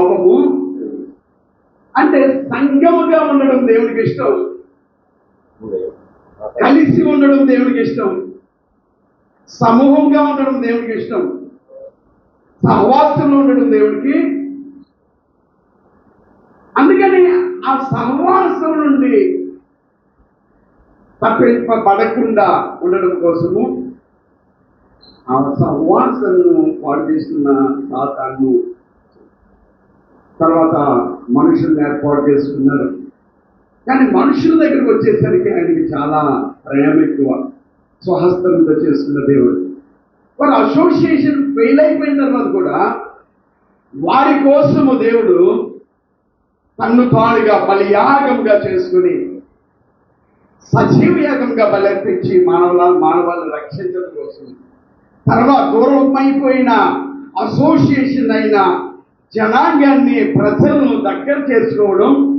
లోకము అంటే సంఘముగా ఉండడం దేవునికి ఇష్టం. కలిసి ఉండడం దేవునికి ఇష్టం. సమూహంగా ఉండడం దేవునికి ఇష్టం. సహవాసంలో ఉండడం దేవుడికి అందుకని ఆ సహవాసం నుండి తప్పింపబడకుండా ఉండడం కోసము ఆ సహవాసము పాడు చేస్తున్న సాతాను తర్వాత మనుషుల్ని ఏర్పాటు చేసుకున్నారు. కానీ మనుషుల దగ్గరికి వచ్చేసరికి ఆయనకి చాలా ప్రేమ ఎక్కువ. స్వహస్తంతో చేసుకున్న దేవుడు. వారు అసోసియేషన్ ఫెయిల్ అయిపోయిన తర్వాత కూడా వారి కోసము దేవుడు తన్ను తానుగా బలియాగంగా చేసుకుని సజీవయాగంగా బలర్పించి మానవుల మానవాళ్ళని రక్షించడం కోసం. తర్వాత దూరమైపోయిన అసోసియేషన్ అయిన జనాంగాన్ని ప్రజలను దగ్గర చేసుకోవడం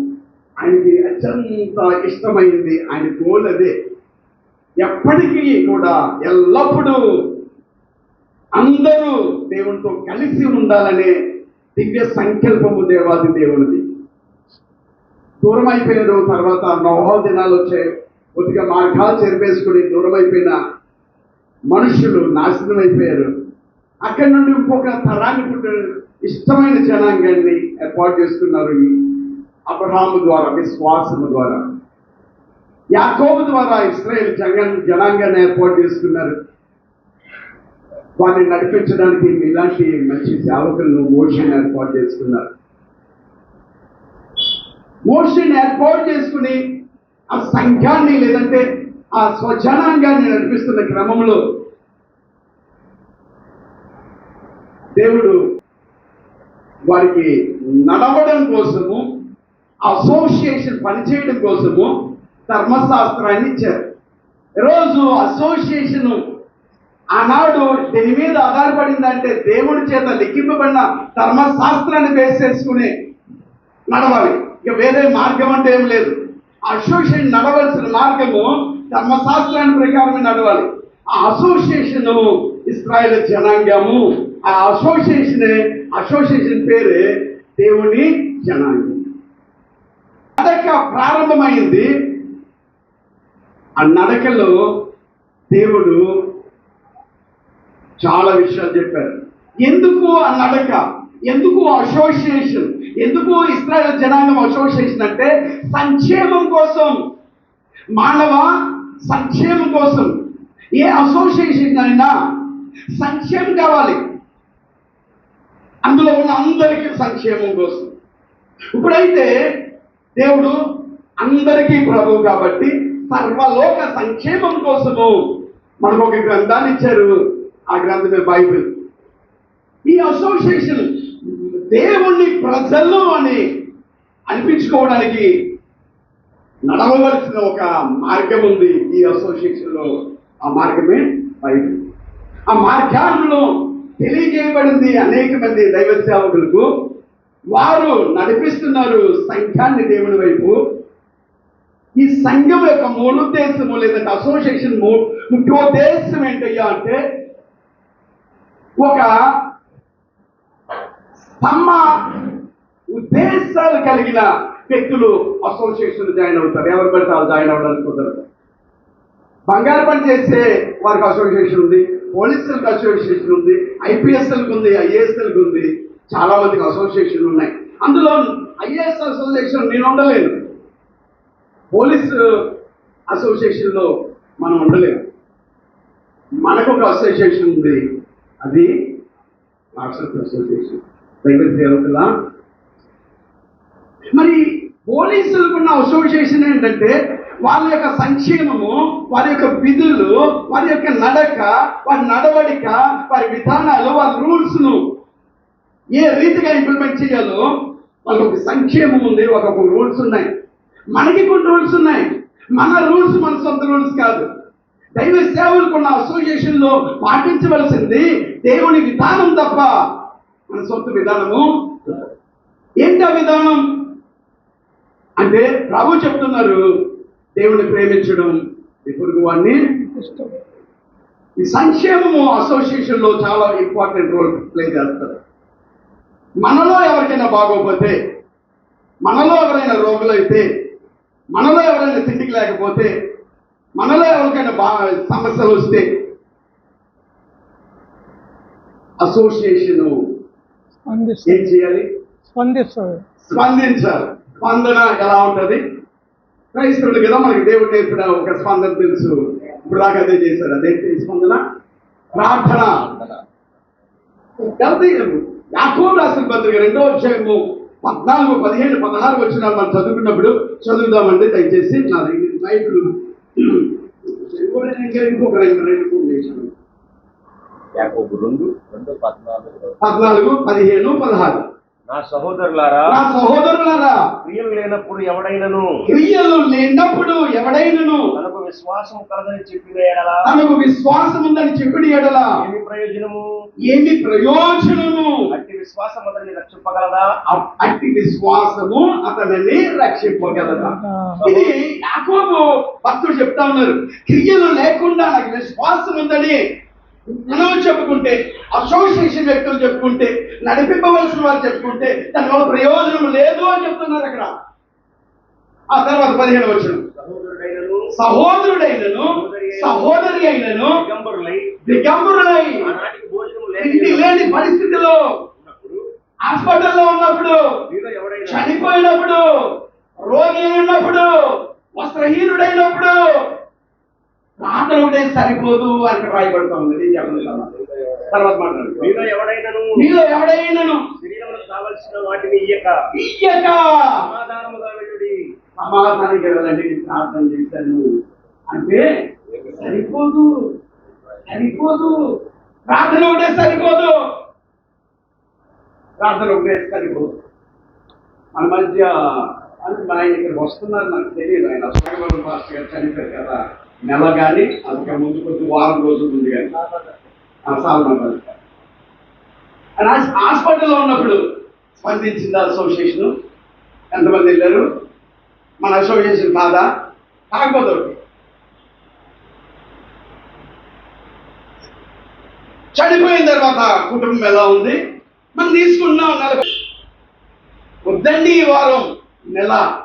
ఆయనకి అత్యంత ఇష్టమైంది. ఆయన గోల్ అదే. ఎప్పటికీ కూడా ఎల్లప్పుడూ అందరూ దేవునితో కలిసి ఉండాలనే దివ్య సంకల్పము దేవాది దేవునిది. దూరం అయిపోయిన తర్వాత నవో దినాలు వచ్చాయి. కొద్దిగా మార్గాలు చెరిపేసుకుని దూరం అయిపోయిన మనుషులు నాశనం అయిపోయారు. అక్కడి నుండి ఇంకొక తరాన్ని పుట్టిన ఇష్టమైన జనాంగాన్ని ఏర్పాటు చేసుకున్నారు ఈ అబ్రహాము ద్వారా విశ్వాసము ద్వారా. యాకోబు ద్వారా ఇస్రాయేల్ జగన్ జనాంగాన్ని ఏర్పాటు చేసుకున్నారు వారిని నడిపించడానికి ఇలాంటి మంచి సేవకులను మోషన్ ఏర్పాటు చేసుకున్నారు మోషన్ ఏర్పాటు చేసుకుని ఆ సంఘాన్ని లేదంటే ఆ స్వజనాంగాన్ని నడిపిస్తున్న క్రమంలో దేవుడు వారికి నడవడం కోసము అసోసియేషన్ పనిచేయడం కోసము ధర్మశాస్త్రాన్ని ఇచ్చారు. ఈరోజు అసోసియేషన్ ఆనాడు దేని మీద ఆధారపడిందంటే దేవుడి చేత లిఖింపబడిన ధర్మశాస్త్రాన్ని బేస్ చేసుకుని నడవాలి. ఇక వేరే మార్గం అంటే ఏం లేదు. అసోసియేషన్ నడవలసిన మార్గము ధర్మశాస్త్రాన్ని ప్రకారమే నడవాలి. ఆ అసోసియేషన్ ఇస్రాయల్ జనాంగము ఆ అసోసియేషన్ అసోసియేషన్ పేరే దేవుని జనాంగం. నడక ప్రారంభమైంది. ఆ నడకలో దేవుడు చాలా విషయాలు చెప్పారు. ఎందుకు ఆ నడక? ఎందుకు అసోసియేషన్? ఎందుకు ఇస్రాయల్ జనాంగం అసోసియేషన్ అంటే సంక్షేమం కోసం. మానవ సంక్షేమం కోసం. ఏ అసోసియేషన్ అయినా సంక్షేమం కావాలి. అందులో ఉన్న అందరికీ సంక్షేమం కోసం. ఇప్పుడైతే దేవుడు అందరికీ ప్రభు కాబట్టి సర్వలోక సంక్షేమం కోసము మనకు ఒక గ్రంథాన్ని ఇచ్చారు. ఆ గ్రంథమే బైబిల్. ఈ అసోసియేషన్ దేవుణ్ణి ప్రజలు అని అనిపించుకోవడానికి నడవవలసిన ఒక మార్గం ఉంది ఈ అసోసియేషన్లో. ఆ మార్గమే బైబిల్. ఆ మార్గాల్లో తెలియజేయబడింది అనేక మంది దైవ సేవకులకు. వారు నడిపిస్తున్నారు సంఘాన్ని దేవుని వైపు. ఈ సంఘం యొక్క మూలోద్దేశము లేదంటే అసోసియేషన్ ముఖ్యోద్దేశం ఏంటయ్యా అంటే ఒక తమ ఉద్దేశాలు కలిగిన వ్యక్తులు అసోసియేషన్ జాయిన్ అవుతారు. ఎవరు పెడతారు? జాయిన్ అవ్వడానికి కుదరదు. బంగారు పని చేసే వారికి అసోసియేషన్ ఉంది పోలీసులకు అసోసియేషన్ ఉంది ఐపీఎస్ఎల్కి ఉంది ఐఏఎస్ఎల్కి ఉంది చాలా మందికి అసోసియేషన్లు ఉన్నాయి. అందులో ఐఏఎస్ అసోసియేషన్ నేను ఉండలేను. పోలీస్ అసోసియేషన్లో మనం ఉండలేము. మనకు ఒక అసోసియేషన్ ఉంది అది వాట్సాప్ అసోసియేషన్ దైవ సేవకుల మరి పోలీసులకు ఉన్న అసోసియేషన్ ఏంటంటే వాళ్ళ యొక్క సంక్షేమము వారి యొక్క విధులు వారి యొక్క నడక వారి నడవడిక వారి విధానాలు వారి రూల్స్ను ఏ రీతిగా ఇంప్లిమెంట్ చేయాలో వాళ్ళకి ఒక సంక్షేమం ఉంది ఒక రూల్స్ ఉన్నాయి. మనకి కొన్ని రూల్స్ ఉన్నాయి. మన రూల్స్ మన సొంత రూల్స్ కాదు. దైవ సేవలకు ఉన్న అసోసియేషన్లో పాటించవలసింది దేవుని విధానం తప్ప మన సొంత విధానము ఏంటి ఆ విధానం? అంటే ప్రభు చెప్తున్నారు దేవుని ప్రేమించడం ఈ పొరుగు వాడిని ఈ సంక్షేమము అసోసియేషన్లో చాలా ఇంపార్టెంట్ రోల్ ప్లే చేస్తారు. మనలో ఎవరికైనా బాగోపోతే మనలో ఎవరైనా రోగులైతే మనలో ఎవరైనా తిండికి లేకపోతే మనలో ఎవరికైనా బా సమస్యలు వస్తే అసోసియేషన్ ఏం చేయాలి? స్పందిస్తుంది స్పందించాలి. స్పందన ఎలా ఉంటది? క్రైస్తవులు కదా మనకి దేవుడు నేర్పిన ఒక స్పందన తెలుసు. ఇప్పుడు దాకా అదే చేశారు అదేంటి స్పందన? ప్రార్థన. యాకోబు రాసిన పత్రిక రెండో అధ్యాయము పద్నాలుగు పదిహేను పదహారు వచ్చిన మనం చదువుకున్నప్పుడు చదువుదామండి దయచేసి నా ఇంకా ఇంకొక రెండు పద్నాలుగు పదిహేను పదహారు. నా సహోదరులారా నా సహోదరులారా క్రియలు లేనప్పుడు ఎవడైనను? క్రియలు లేనప్పుడు ఎవడైనను? తనకు విశ్వాసం కలదని చెప్పిన ఎడల? తనకు విశ్వాసం ఉందని చెప్పిన ఎడల? ఏమి ప్రయోజనము? ఏమి ప్రయోజనము? అట్టి విశ్వాసం అతన్ని రక్షింపగలదా? అట్టి విశ్వాసము అతనిని రక్షింపగలదా. ఇది యాకోబు భక్తుడు చెప్తా ఉన్నారు. క్రియలు లేకుండా నాకు విశ్వాసం ఉందని మనం చెప్పుకుంటే అసోసియేషన్ వ్యక్తులు చెప్పుకుంటే నడిపింపవలసిన వారు చెప్పుకుంటే దానివల్ల ప్రయోజనం లేదు అని చెప్తున్నారు అక్కడ. ఆ తర్వాత పదిహేను వచ్చిన సహోదరుడైనను సహోదరి అయినను దిగంబరులై ఇంటి లేని పరిస్థితిలో హాస్పిటల్లో ఉన్నప్పుడు చనిపోయినప్పుడు రోగి అయినప్పుడు వస్త్రహీనుడైనప్పుడు ప్రార్థన ఒకటే సరిపోదు అని రాయబడుతూ ఉంది నేను చెప్పలేదు తర్వాత మాట్లాడు మీలో ఎవడైనను? మీలో ఎవడైనాను? శరీరంలో కావలసిన వాటిని ఇయ్యక. ఇయ్యక! సమాధానముగా వెళ్ళుడి సమాధానానికి వెళ్ళండి నేను ప్రార్థన చేశాను. అంటే సరిపోదు. సరిపోదు. ప్రార్థన ఒకటే సరిపోదు. ప్రార్థన ఒకటే సరిపోదు. మన మధ్య అంటే ఆయన ఇక్కడికి వస్తున్నారు నాకు తెలియదు. ఆయన సోమవారం పాస్టర్ గారు చనిపోయారు కదా. నెల కానీ అంతకు ముందు కొద్ది వారం రోజుల ముందు కానీ సాల్మాబాద్ హాస్పిటల్లో ఉన్నప్పుడు స్పందించింది అసోసియేషన్. ఎంతమంది వెళ్ళారు? మన అసోసియేషన్ కాదా? కాకపోతే చనిపోయిన తర్వాత కుటుంబం ఎలా ఉంది? మనం తీసుకున్నాం నెల. వద్దండి ఈ వారం. నెల.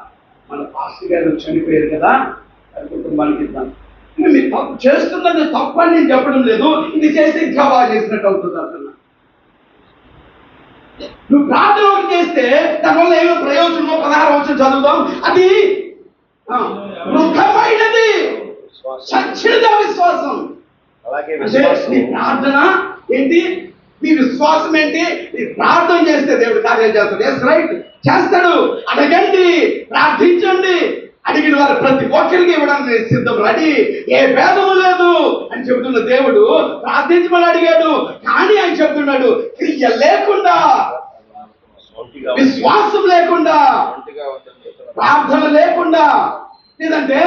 మన పాస్టర్ గారు చనిపోయారు కదా కుటుంబానికి ఇద్దాం. మీరు తప్పు చేస్తున్నది తప్పు అని నేను చెప్పడం లేదు. ఇది చేస్తే ఇంకా బాగా చేసినట్టు అవుతుంది అంటున్నా. నువ్వు ప్రార్థన ఒకటి చేస్తే దానివల్ల ఏమో ప్రయోజనమో పదహారు వచ్చి చదువుదాం. అది వృద్ధమైనది అంటే విశ్వాసం. నీ ప్రార్థన ఏంటి? నీ విశ్వాసం ఏంటి? నీ ప్రార్థన చేస్తే దేవుడు కార్యం చేస్తాడు. ఎస్ రైట్ చేస్తాడు. అడగండి. ప్రార్థించండి. అడిగిన వారు ప్రతి ఒక్కరికి ఇవ్వడానికి సిద్ధం రెడీ. ఏ భేదము లేదు. అని చెబుతున్న దేవుడు ప్రార్థించమని అడిగాడు. కానీ ఆయన చెబుతున్నాడు క్రియ లేకుండా విశ్వాసం లేకుండా. ప్రార్థన లేకుండా లేదంటే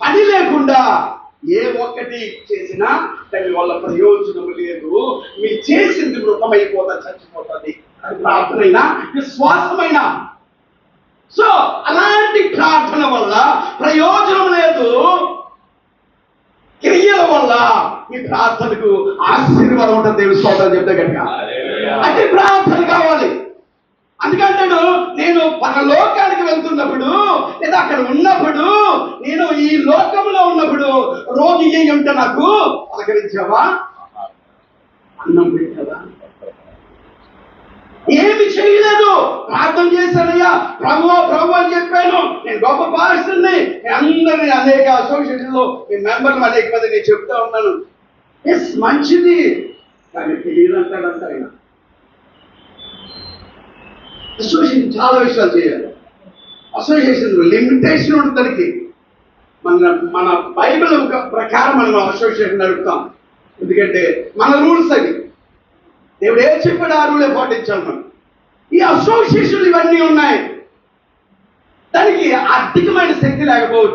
పని లేకుండా ఏ ఒక్కటి చేసినా దాని వల్ల ప్రయోజనం లేదు. మీరు చేసింది వృతమైపోతా చచ్చిపోతుంది. ప్రార్థనైనా విశ్వాసమైనా. సో అలాంటి ప్రార్థన వల్ల ప్రయోజనం లేదు. క్రియల వల్ల ఈ ప్రార్థనకు ఆశీర్వాదం ఉంటుంది. దేవుని స్తోత్రం చెప్తే కనుక అంటే ప్రార్థన కావాలి. అందుకంటాడు నేను పరలోకానికి వెళ్తున్నప్పుడు లేదా అక్కడ ఉన్నప్పుడు నేను ఈ లోకంలో ఉన్నప్పుడు రోగి అయి ఉంటే నాకు పలకరించావా? అన్నం పెట్టావా? ఏమి చేయలేదు ప్రభు ప్రభు అని చెప్పాను. నేను గొప్ప పాలిస్తుంది అందరినీ అనేక అసోసియేషన్లో ఈ మీ మెంబర్లు అనేక మంది నేను చెప్తా ఉన్నాను. ఎస్ మంచిది. కానీ తెలియదంటాడంతా ఆయన అసోసియేషన్ చాలా విషయాలు చేయాలి. అసోసియేషన్ లిమిటేషన్ ఉంటుంది దానికి. మన మన బైబిల్ ప్రకారం మనం అసోసియేషన్ నడుపుతాం. ఎందుకంటే మన రూల్స్ అవి. దేవుడు ఏ చెప్పాడు ఆ రూలే పాటించాలి మనం. ఈ అసోసియేషన్లు ఇవన్నీ ఉన్నాయి. దానికి ఆర్థికమైన శక్తి లేకపోవచ్చు.